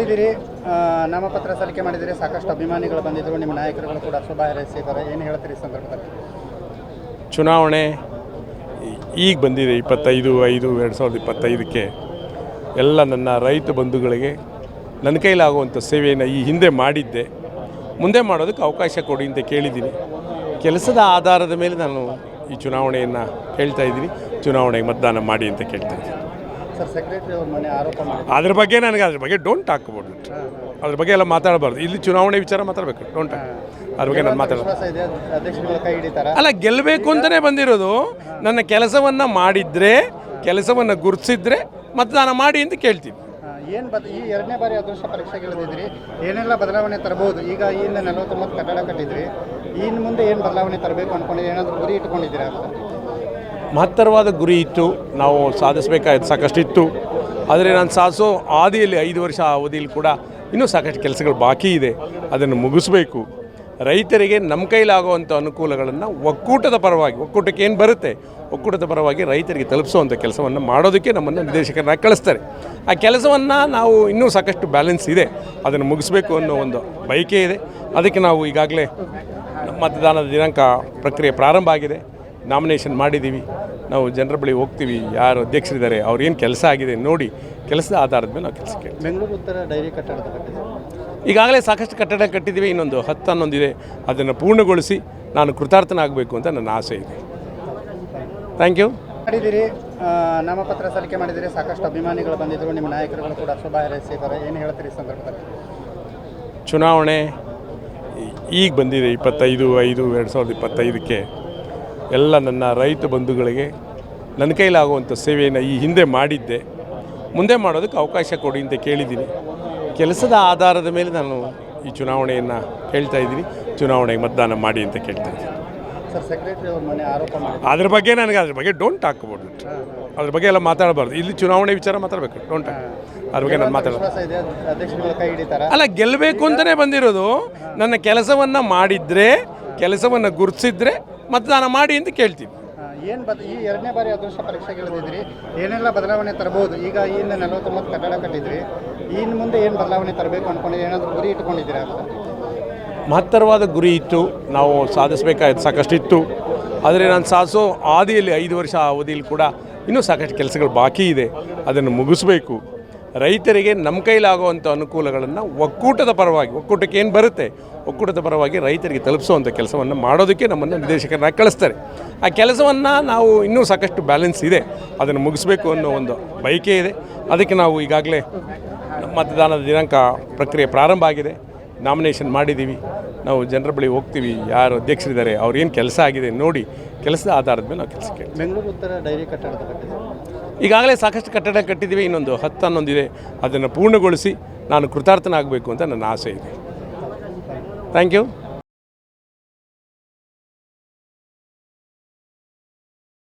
ಮಾಡಿದ್ದೀರಿ ನಾಮಪತ್ರ ಸಲ್ಲಿಕೆ ಮಾಡಿದ್ದೀರಿ, ಸಾಕಷ್ಟು ಅಭಿಮಾನಿಗಳು ಬಂದಿದ್ದರು ನಿಮ್ಮ ನಾಯಕರುಗಳು ಕೂಡ ಶುಭ ಹಾರೈಸಿದ್ದಾರೆ. ಏನು ಹೇಳ್ತೀರಿ ಈ ಸಂದರ್ಭದಲ್ಲಿ? ಚುನಾವಣೆ ಈಗ ಬಂದಿದೆ, ಇಪ್ಪತ್ತೈದು, ಐದು, ಎರಡು ಸಾವಿರದ ಇಪ್ಪತ್ತೈದಕ್ಕೆ. ಎಲ್ಲ ನನ್ನ ರೈತ ಬಂಧುಗಳಿಗೆ ನನ್ನ ಕೈಲಾಗುವಂಥ ಸೇವೆಯನ್ನು ಈ ಹಿಂದೆ ಮಾಡಿದ್ದೆ. ಮುಂದೆ ಮಾಡೋದಕ್ಕೆ ಅವಕಾಶ ಕೊಡಿ ಅಂತ ಕೇಳಿದ್ದೀನಿ. ಕೆಲಸದ ಆಧಾರದ ಮೇಲೆ ನಾನು ಈ ಚುನಾವಣೆಯನ್ನು ಕೇಳ್ತಾ ಇದ್ದೀನಿ. ಚುನಾವಣೆಗೆ ಮತದಾನ ಮಾಡಿ ಅಂತ ಕೇಳ್ತಾ ಇದ್ದೀನಿ. ಅದ್ರ ಬಗ್ಗೆ ನನಗೆ ಅದ್ರ ಬಗ್ಗೆ ಡೋಂಟ್ ಟಾಕ್ ಅಬೌಟ್ ಇಟ್ ಅದ್ರ ಬಗ್ಗೆ ಎಲ್ಲ ಮಾತಾಡಬಾರ್ದು. ಇಲ್ಲಿ ಚುನಾವಣೆ ವಿಚಾರ ಮಾತಾಡಬೇಕು. ಡೋಂಟ್ ಅದ್ರ ಬಗ್ಗೆ ನಾನು ಮಾತಾಡೋದು. ಅಲ್ಲ ಗೆಲ್ಲಬೇಕು ಅಂತಲೇ ಬಂದಿರೋದು. ನನ್ನ ಕೆಲಸವನ್ನು ಮಾಡಿದರೆ ಕೆಲಸವನ್ನು ಗುರುತಿಸಿದ್ರೆ ಮತದಾನ ಮಾಡಿ ಅಂತ ಕೇಳ್ತೀನಿ ಏನು ಬದ ಈ ಎರಡನೇ ಬಾರಿ ಅದೃಷ್ಟ ಪರೀಕ್ಷೆಗಳಿದ್ರಿ ಏನೆಲ್ಲ ಬದಲಾವಣೆ ತರಬಹುದು ಈಗ ಈ ನಲವತ್ತೊಂಬತ್ತು ಕಟ್ಟಡ ಕಟ್ಟಿದ್ರಿ ಇನ್ನು ಮುಂದೆ ಏನು ಬದಲಾವಣೆ ತರಬೇಕು ಅನ್ಕೊಂಡಿದ್ರೆ? ಏನಾದರೂ ಗುರಿ ಇಟ್ಕೊಂಡಿದ್ದೀರಾ ಅಂತ? ಮಹತ್ತರವಾದ ಗುರಿ ಇತ್ತು. ನಾವು ಸಾಧಿಸಬೇಕಾದ ಸಾಕಷ್ಟು ಇತ್ತು ಆದರೆ ನಾನು ಸಾಧಿಸೋ ಆದಿಯಲ್ಲಿ ಐದು ವರ್ಷ ಅವಧಿಯಲ್ಲಿ ಕೂಡ ಇನ್ನೂ ಸಾಕಷ್ಟು ಕೆಲಸಗಳು ಬಾಕಿ ಇದೆ. ಅದನ್ನು ಮುಗಿಸ್ಬೇಕು. ರೈತರಿಗೆ ನಮ್ಮ ಕೈಲಾಗುವಂಥ ಅನುಕೂಲಗಳನ್ನು ಒಕ್ಕೂಟದ ಪರವಾಗಿ, ಒಕ್ಕೂಟಕ್ಕೆ ಏನು ಬರುತ್ತೆ? ಒಕ್ಕೂಟದ ಪರವಾಗಿ ರೈತರಿಗೆ ತಲುಪಿಸುವಂಥ ಕೆಲಸವನ್ನು ಮಾಡೋದಕ್ಕೆ ನಮ್ಮನ್ನು ನಿರ್ದೇಶಕರನ್ನ ಕಳಿಸ್ತಾರೆ. ಆ ಕೆಲಸವನ್ನು ನಾವು ಇನ್ನೂ ಸಾಕಷ್ಟು ಬ್ಯಾಲೆನ್ಸ್ ಇದೆ. ಅದನ್ನು ಮುಗಿಸ್ಬೇಕು ಅನ್ನೋ ಒಂದು ಬಯಕೆ ಇದೆ. ಅದಕ್ಕೆ ನಾವು ಈಗಾಗಲೇ ಮತದಾನದ ದಿನಾಂಕ ಪ್ರಕ್ರಿಯೆ ಪ್ರಾರಂಭ ಆಗಿದೆ. ನಾಮಿನೇಷನ್ ಮಾಡಿದ್ದೀವಿ. ನಾವು ಜನರ ಬಳಿ ಹೋಗ್ತೀವಿ. ಯಾರು ಅಧ್ಯಕ್ಷರಿದ್ದಾರೆ ಅವ್ರೇನು ಕೆಲಸ ಆಗಿದೆ ನೋಡಿ ಕೆಲಸದ ಆಧಾರದ ಮೇಲೆ ನಾವು ಕೆಲಸ ಕೇಳ್ತೀವಿ. ಬೆಂಗಳೂರು ಉತ್ತರ ಡೈರಿ ಕಟ್ಟಡದ ಈಗಾಗಲೇ ಸಾಕಷ್ಟು ಕಟ್ಟಡ ಕಟ್ಟಿದ್ದೀವಿ. ಇನ್ನೊಂದು ಹತ್ತು ಹನ್ನೊಂದಿದೆ ಅದನ್ನು ಪೂರ್ಣಗೊಳಿಸಿ ನಾನು ಕೃತಾರ್ಥನಾಗಬೇಕು ಅಂತ ನನ್ನ ಆಸೆ ಇದೆ. ಥ್ಯಾಂಕ್ ಯು ಮಾಡಿದ್ದೀರಿ. ನಾಮಪತ್ರ ಸಲ್ಲಿಕೆ ಮಾಡಿದ್ದೀರಿ. ಸಾಕಷ್ಟು ಅಭಿಮಾನಿಗಳು ಬಂದಿದ್ದರು. ನಿಮ್ಮ ನಾಯಕರುಗಳು ಕೂಡ ಶುಭ ಹಾರೈಸಿದ್ದಾರೆ. ಏನು ಹೇಳ್ತೀರಿ ಸಂದರ್ಭದಲ್ಲಿ? ಚುನಾವಣೆ ಈಗ ಬಂದಿದೆ. ಇಪ್ಪತ್ತೈದು ಐದು ಎರಡು ಸಾವಿರದ ಇಪ್ಪತ್ತೈದಕ್ಕೆ. ಎಲ್ಲ ನನ್ನ ರೈತ ಬಂಧುಗಳಿಗೆ ನನ್ನ ಕೈಲಾಗುವಂಥ ಸೇವೆಯನ್ನು ಈ ಹಿಂದೆ ಮಾಡಿದ್ದೆ. ಮುಂದೆ ಮಾಡೋದಕ್ಕೆ ಅವಕಾಶ ಕೊಡಿ ಅಂತ ಕೇಳಿದ್ದೀನಿ. ಕೆಲಸದ ಆಧಾರದ ಮೇಲೆ ನಾನು ಈ ಚುನಾವಣೆಯನ್ನು ಕೇಳ್ತಾ ಇದ್ದೀನಿ. ಚುನಾವಣೆಗೆ ಮತದಾನ ಮಾಡಿ ಅಂತ ಕೇಳ್ತಾ ಇದ್ದೀನಿ. ಅದ್ರ ಬಗ್ಗೆ ನನಗೆ ಅದ್ರ ಬಗ್ಗೆ ಡೋಂಟ್ ಹಾಕ್ಬೋದು ಅಬೌಟ್ ಇಟ್ ಅದ್ರ ಬಗ್ಗೆ ಎಲ್ಲ ಮಾತಾಡಬಾರ್ದು. ಇಲ್ಲಿ ಚುನಾವಣೆ ವಿಚಾರ ಮಾತಾಡಬೇಕು. ಡೋಂಟ್ ಅದ್ರ ಬಗ್ಗೆ ನಾನು ಮಾತಾಡೋದು ಅಲ್ಲ ಗೆಲ್ಲಬೇಕು ಅಂತಲೇ ಬಂದಿರೋದು. ನನ್ನ ಕೆಲಸವನ್ನು ಮಾಡಿದರೆ ಕೆಲಸವನ್ನು ಗುರುತಿಸಿದ್ರೆ ಮತದಾನ ಮಾಡಿ ಅಂತ ಕೇಳ್ತೀವಿ. ಏನು ಬದ ಈ ಎರಡನೇ ಬಾರಿ ಅದೃಷ್ಟ ಪರೀಕ್ಷೆಗಳಿದ್ರಿ ಏನೆಲ್ಲ ಬದಲಾವಣೆ ತರಬಹುದು? ಈಗ ಇನ್ನು ನಲವತ್ತೊಂಬತ್ತು ಕಟ್ಟಡ ಕಟ್ಟಿದ್ರಿ ಇನ್ನು ಮುಂದೆ ಏನು ಬದಲಾವಣೆ ತರಬೇಕು ಅನ್ಕೊಂಡಿದ್ರೆ ಏನಾದರೂ ಗುರಿ ಇಟ್ಕೊಂಡಿದ್ದೀರಾ ಅಂತ? ಮಹತ್ತರವಾದ ಗುರಿ ಇತ್ತು. ನಾವು ಸಾಧಿಸಬೇಕಾದ ಸಾಕಷ್ಟು ಇತ್ತು. ಆದರೆ ನಾನು ಸಾಧಿಸೋ ಆದಿಯಲ್ಲಿ ಐದು ವರ್ಷ ಅವಧಿಯಲ್ಲಿ ಕೂಡ ಇನ್ನೂ ಸಾಕಷ್ಟು ಕೆಲಸಗಳು ಬಾಕಿ ಇದೆ. ಅದನ್ನು ಮುಗಿಸ್ಬೇಕು. ರೈತರಿಗೆ ನಮ್ಮ ಕೈಲಾಗುವಂಥ ಅನುಕೂಲಗಳನ್ನು ಒಕ್ಕೂಟದ ಪರವಾಗಿ, ಒಕ್ಕೂಟಕ್ಕೆ ಏನು ಬರುತ್ತೆ? ಒಕ್ಕೂಟದ ಪರವಾಗಿ ರೈತರಿಗೆ ತಲುಪಿಸುವಂಥ ಕೆಲಸವನ್ನು ಮಾಡೋದಕ್ಕೆ ನಮ್ಮನ್ನು ನಿರ್ದೇಶಕರನ್ನ ಕಳಿಸ್ತಾರೆ. ಆ ಕೆಲಸವನ್ನು ನಾವು ಇನ್ನೂ ಸಾಕಷ್ಟು ಬ್ಯಾಲೆನ್ಸ್ ಇದೆ. ಅದನ್ನು ಮುಗಿಸ್ಬೇಕು ಅನ್ನೋ ಒಂದು ಬಯಕೆ ಇದೆ. ಅದಕ್ಕೆ ನಾವು ಈಗಾಗಲೇ ಮತದಾನದ ದಿನಾಂಕ ಪ್ರಕ್ರಿಯೆ ಪ್ರಾರಂಭ ಆಗಿದೆ. ನಾಮಿನೇಷನ್ ಮಾಡಿದ್ದೀವಿ. ನಾವು ಜನರ ಬಳಿ ಹೋಗ್ತೀವಿ. ಯಾರು ಅಧ್ಯಕ್ಷರಿದ್ದಾರೆ ಅವ್ರೇನು ಕೆಲಸ ಆಗಿದೆ ನೋಡಿ, ಕೆಲಸದ ಆಧಾರದ ಮೇಲೆ ನಾವು ಕೆಲಸ ಕೇಳ್ತೀವಿ ಬೆಂಗಳೂರು ಉತ್ತರ ಡೈರಿ ಕಟ್ಟಡದ ಈಗಾಗಲೇ ಸಾಕಷ್ಟು ಕಟ್ಟಡ ಕಟ್ಟಿದ್ದೀವಿ, ಇನ್ನೊಂದು ಹತ್ತು ಹನ್ನೊಂದಿದೆ ಅದನ್ನು ಪೂರ್ಣಗೊಳಿಸಿ ನಾನು ಕೃತಾರ್ಥನಾಗಬೇಕು ಅಂತ ನನ್ನ ಆಸೆ ಇದೆ. Thank you